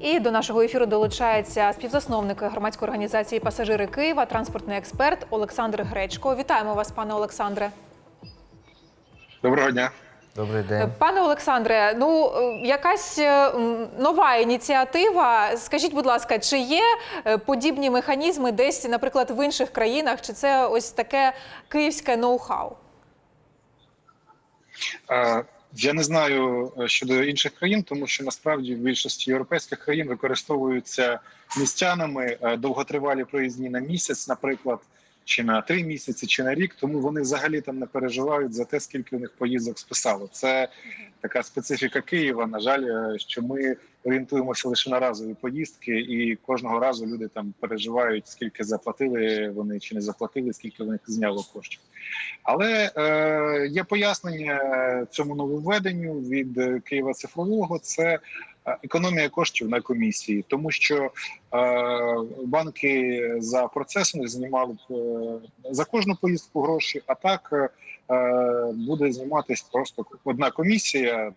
І до нашого ефіру долучається співзасновник громадської організації Пасажири Києва, транспортний експерт Олександр Гречко. Вітаємо вас, пане Олександре. Доброго дня. Добрий день. Пане Олександре, ну е, якась е, нова ініціатива. Скажіть, будь ласка, чи є е, подібні механізми десь, наприклад, в інших країнах, чи це ось таке київське ноу-хау? Я не знаю е, щодо інших країн, тому що насправді в більшості європейських країн використовуються містянами е, довготривалі проїзні на місяць, наприклад, чи на три місяці, чи на рік. Тому вони взагалі там не переживають за те, скільки у них поїздок списало. Це така специфіка Києва. На жаль, е, що ми орієнтуємося лише на разові поїздки, і кожного разу люди там переживають, скільки заплатили вони чи не заплатили, скільки в них зняло коштів. Але е, є пояснення цьому нововведенню від е, Києва цифрового. Це економія коштів на комісії, тому що е, банки за процесом знімали е, за кожну поїздку гроші, а так е, е, буде зніматись просто одна комісія.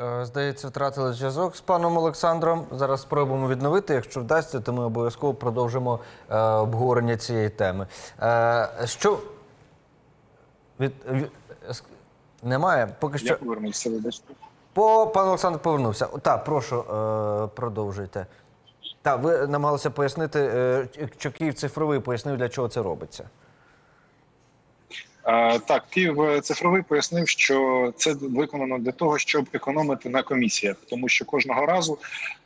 Е, Здається, втратили зв'язок з паном Олександром. Зараз спробуємо відновити. Якщо вдасться, то ми обов'язково продовжимо е, обговорення цієї теми. Е, що від, від немає? Поки що Я повернувся вибачте. по пан Олександр повернувся. Так, прошу, е, продовжуйте. Так, ви намагалися пояснити, е, що Київ цифровий пояснив, для чого це робиться. Е, Так, Київ цифровий пояснив, що це виконано для того, щоб економити на комісіях, тому що кожного разу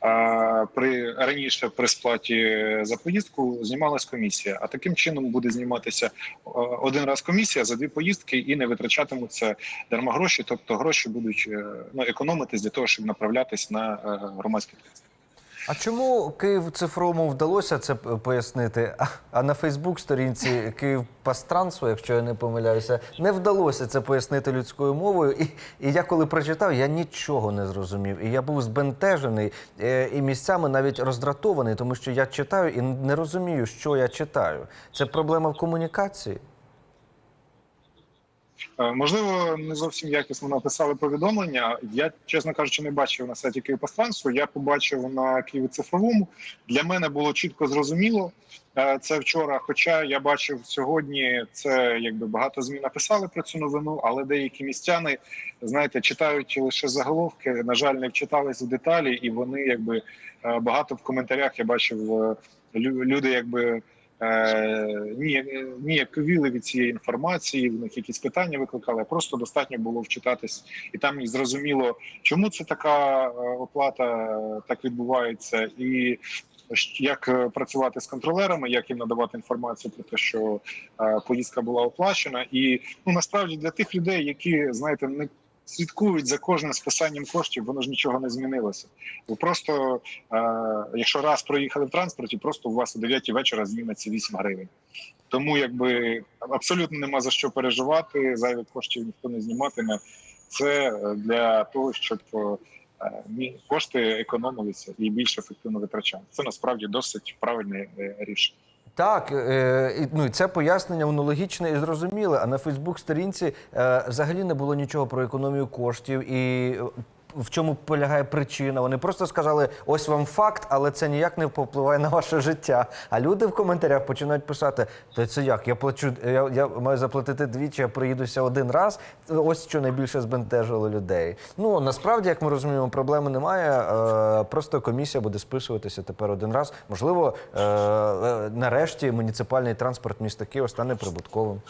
е, при раніше при сплаті за поїздку знімалась комісія. А таким чином буде зніматися е, один раз комісія за дві поїздки і не витрачатимуться дарма гроші. Тобто гроші будуть е, ну економитись для того, щоб направлятись на е, громадський транспорт. А чому Київ цифровому вдалося це пояснити? А- на Фейсбук-сторінці Київ Пастрансу, якщо я не помиляюся, не вдалося це пояснити людською мовою. І, і я коли прочитав, я нічого не зрозумів. І я був збентежений е, і місцями навіть роздратований, тому що я читаю і не розумію, що я читаю. Це проблема в комунікації. Е, Можливо, не зовсім якісно написали повідомлення. Я, чесно кажучи, не бачив на сайті Київпостранцу. Я побачив на Києві цифровому. Для мене було чітко зрозуміло. е, Це вчора. Хоча я бачив сьогодні, це якби багато змін написали про цю новину, але деякі містяни, знаєте, читають лише заголовки. На жаль, не вчитались в деталі, і вони якби е, багато в коментарях я бачив люди, якби. Е, ні, ніяковіли від цієї інформації, в них якісь питання викликали. Просто достатньо було вчитатись, і там зрозуміло, чому це така е, оплата е, так відбувається, і як е, працювати з контролерами, як їм надавати інформацію про те, що е, поїздка була оплачена. І ну насправді для тих людей, які знаєте, не слідкують за кожним списанням коштів, воно ж нічого не змінилося. Ви просто, е, якщо раз проїхали в транспорті, просто у вас о 9 вечора зніметься 8 гривень. Тому якби абсолютно нема за що переживати. Зайвих коштів ніхто не зніматиме. Це е, для того, щоб е, кошти економилися і більш ефективно витрачали. Це насправді досить правильне рішення. Так, е, і, ну і це пояснення воно логічне і зрозуміле. А на Фейсбук-сторінці е, взагалі не було нічого про економію коштів і. В чому полягає причина? Вони просто сказали: ось вам факт, але це ніяк не впливає на ваше життя. А люди в коментарях починають писати: то це як? Я плачу, я, я маю заплатити двічі, я приїдуся один раз. Ось що найбільше збентежило людей. Ну насправді, як ми розуміємо, проблеми немає. Е, просто комісія буде списуватися тепер один раз. Можливо, е, е, нарешті муніципальний транспорт міста Києва стане прибутковим.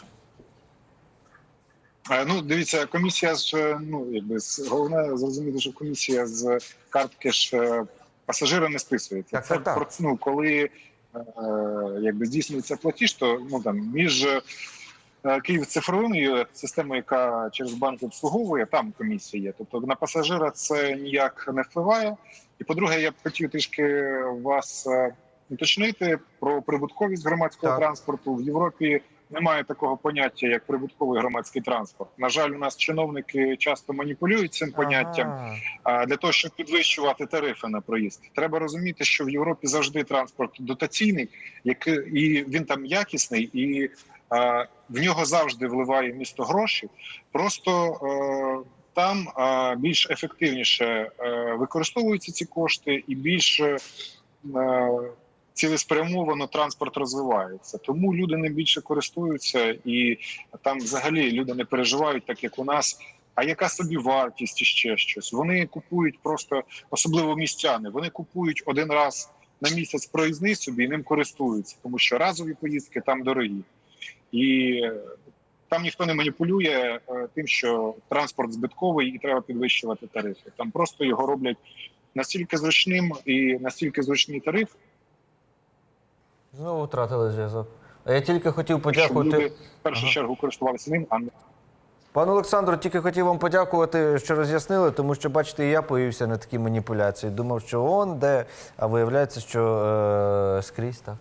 Ну, дивіться, комісія з е, ну якби головне зрозуміти, що комісія з картки ж е, пасажира не списується. Так, Це так, так. про- ну, коли е, якби здійснюється платіж, то ну там між Київ цифровою системою, яка через банк обслуговує, там комісія є. Тобто на пасажира це ніяк не впливає. І по-друге, я б хотів трішки вас уточнити про прибутковість громадського Так. транспорту в Європі. Немає такого поняття, як прибутковий громадський транспорт. На жаль, у нас чиновники часто маніпулюють цим поняттям. Ага. А для того, щоб підвищувати тарифи на проїзд, треба розуміти, що в Європі завжди транспорт дотаційний, який і він там якісний, і а, в нього завжди вливає місто гроші. Просто е, там е, більш ефективніше е, використовуються ці кошти і більш е, цілеспрямовано транспорт розвивається. Тому люди не більше користуються, і там взагалі люди не переживають, так як у нас. А яка собі вартість і ще щось? Вони купують просто, особливо містяни. Вони купують один раз на місяць проїзний собі і ним користуються, тому що разові поїздки там дорогі. І е, там ніхто не маніпулює е, тим, що транспорт збитковий і треба підвищувати тарифи. Там просто його роблять настільки зручним і настільки зручний тариф, Знову втратили зв'язок. А я тільки хотів щоб подякувати. люди в першу Ага. чергу користувалися ним, а не Пане Олександру, тільки хотів вам подякувати, що роз'яснили, тому що, бачите, і я появився на такі маніпуляції. Думав, що он де, а виявляється, що е, скрізь так.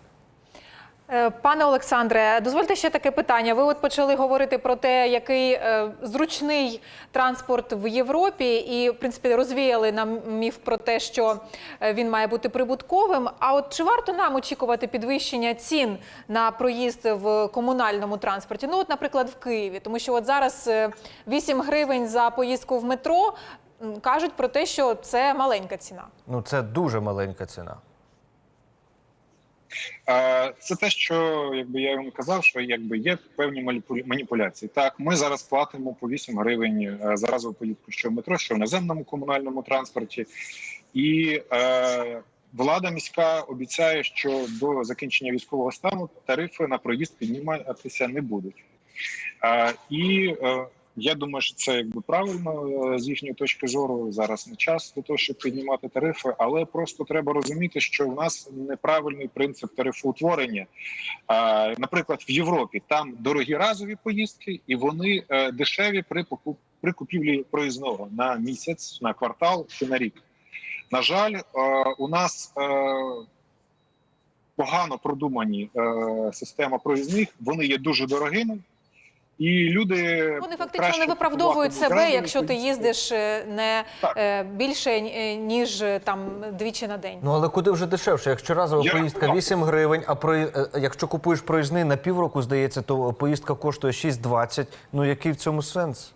Е, Пане Олександре, дозвольте ще таке питання. Ви от почали говорити про те, який е, зручний транспорт в Європі, і в принципі розвіяли нам міф про те, що е, він mає бути прибутковим. А от чи варто нам очікувати підвищення цін на проїзд в комунальному транспорті? Ну, от, наприклад, в Києві, тому що от зараз е, 8 гривень за поїздку в метро кажуть про те, що це маленька ціна. Ну, це дуже маленька ціна. Це те, що якби я вам казав, що якби є певні маніпу- маніпуляції. Так, ми зараз платимо по 8 гривень е, за разову поїздку, що в метро, що в наземному комунальному транспорті, і е, влада міська обіцяє, що до закінчення військового стану тарифи на проїзд підніматися не будуть. Е, і е, я думаю, що це якби правильно е, з їхньої точки зору. Зараз не час для того, щоб піднімати тарифи, але просто треба розуміти, що в нас неправильний принцип тарифоутворення. Наприклад, в Європі там дорогі разові поїздки, і вони е, дешеві при покуп при купівлі проїзного на місяць, на квартал чи на рік. На жаль, е, у нас погано продумані система проїзних, вони є дуже дорогими. І люди Вони фактично краще не виправдовують себе, якщо ти їздиш е, не Так. е, більше е, ніж там двічі на день. Ну але куди вже дешевше? Якщо разова Я поїздка рахував. 8 гривень, а про якщо купуєш проїзний на півроку, здається, то поїздка коштує 6,20. Ну який в цьому сенс?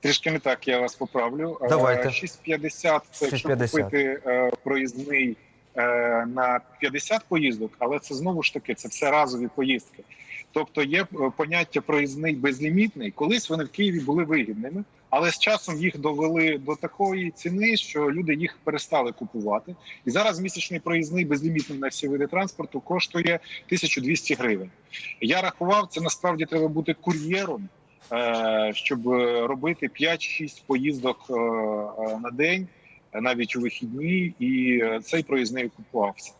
Трішки не так, я вас поправлю. Давайте. 6,50 це якщо 6,50. купити е, проїзний е, на 50 поїздок, але це знову ж таки це все разові поїздки. Тобто є е, поняття проїзний безлімітний. Колись вони в Києві були вигідними, але з часом їх довели до такої ціни, що люди їх перестали купувати. І зараз місячний проїзний безлімітний на всі види транспорту коштує 1200 гривень. Я рахував, це насправді треба бути кур'єром. е, Щоб е, робити 5-6 поїздок на день, навіть у вихідні, і цей проїзний купувався.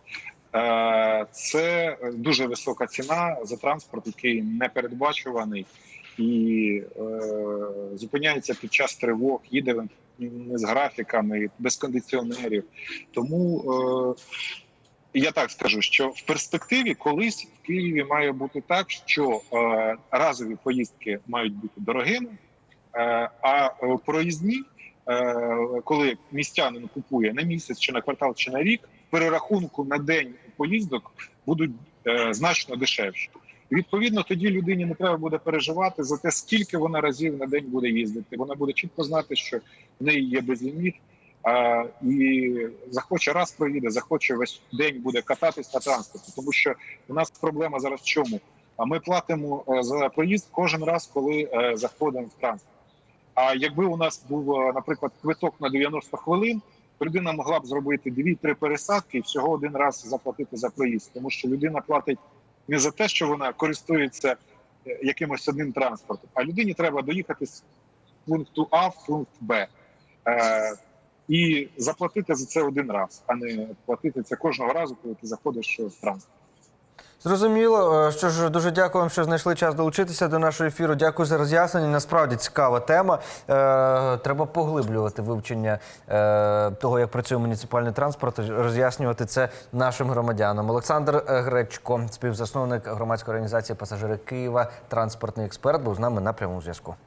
Е, Це дуже висока ціна за транспорт, який не передбачуваний і е, зупиняється під час тривог, їде з графіками, без кондиціонерів. Тому е, я так скажу, що в перспективі колись в Києві має бути так, що разові поїздки мають бути дорогими, а проїзні, коли містянин купує на місяць чи на квартал, чи на рік, перерахунку на день поїздок будуть е, значно дешевші. І, Відповідно, тоді людині не треба буде переживати за те, скільки вона разів на день буде їздити. Вона буде чітко знати, що в неї є безліміт, а, і захоче раз проїде, захоче весь день буде кататись на транспорті. Тому що у нас проблема зараз в чому? А ми платимо е, за проїзд кожен раз, коли е, заходимо в транспорт. А якби у нас був, е, наприклад, квиток на 90 хвилин, людина могла б зробити 2-3 пересадки і всього один раз заплатити за проїзд, тому що людина платить не за те, що вона користується е, якимось одним транспортом, а людині треба доїхати з пункту А в пункт Б. Е, і заплатити за це один раз, а не платити це кожного разу, коли ти заходиш в транспорт. Зрозуміло. Е, Що ж, дуже дякую вам, що знайшли час долучитися до нашого ефіру. Дякую за роз'яснення. Насправді цікава тема. Е, треба поглиблювати вивчення е, того, як працює муніципальний транспорт, роз'яснювати це нашим громадянам. Олександр е, Гречко, співзасновник громадської організації Пасажири Києва, транспортний експерт, був з нами на прямому зв'язку.